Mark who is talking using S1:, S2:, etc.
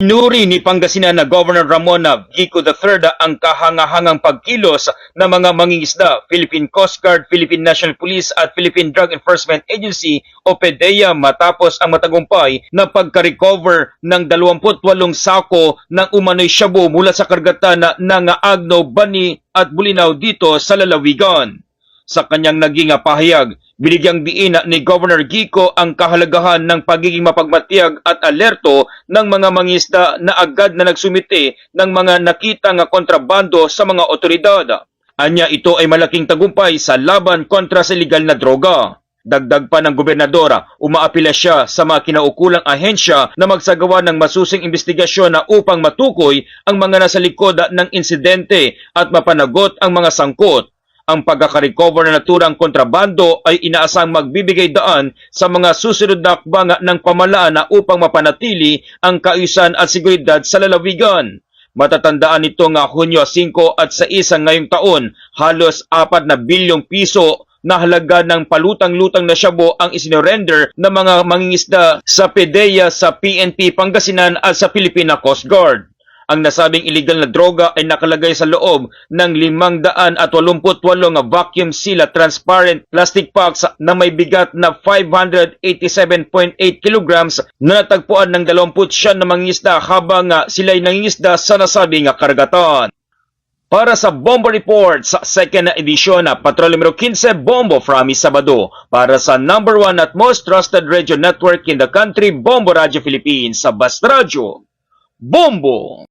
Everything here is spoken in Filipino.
S1: Nuri ni Pangasinan na Governor Ramon Gico III ang kahangahangang pagkilos ng mga mangingisda, Philippine Coast Guard, Philippine National Police at Philippine Drug Enforcement Agency o PDEA matapos ang matagumpay na pagka-recover ng 28 sako ng umano'y shabu mula sa kargatan na ng Agno, Bani at Bulinaw dito sa Lalawigan. Sa kanyang naging pahayag, binigyang diin ni Governor Gico ang kahalagahan ng pagiging mapagmatiyag at alerto ng mga mangisda na agad na nagsumite ng mga nakitang kontrabando sa mga otoridad. Anya ito ay malaking tagumpay sa laban kontra sa illegal na droga. Dagdag pa ng gobernadora, umaapila siya sa mga kinaukulang ahensya na magsagawa ng masusing investigasyon na upang matukoy ang mga nasa likod ng insidente at mapanagot ang mga sangkot. Ang pagkakarecover na naturang kontrabando ay inaasang magbibigay daan sa mga susunod na akbanga ng pamalaan na upang mapanatili ang kaayusan at seguridad sa lalawigan. Matatandaan nito nga Hunyo 5 at sa isang ngayong taon, halos 4 na bilyong piso na halaga ng palutang-lutang na shabu ang isinorender ng mga mangingisda sa PDEA sa PNP Pangasinan at sa Filipina Coast Guard. Ang nasabing illegal na droga ay nakalagay sa loob ng 588 na vacuum seal at transparent plastic packs na may bigat na 587.8 kilograms na natagpuan ng 29 na mangingisda habang sila'y nangingisda sa nasabing karagatan. Para sa Bombo Report sa second na edisyon na Patrol numero 15 Bombo from Sabado para sa number one at most trusted radio network in the country Bombo Radio Philippines sa Basta Radio. Bombo!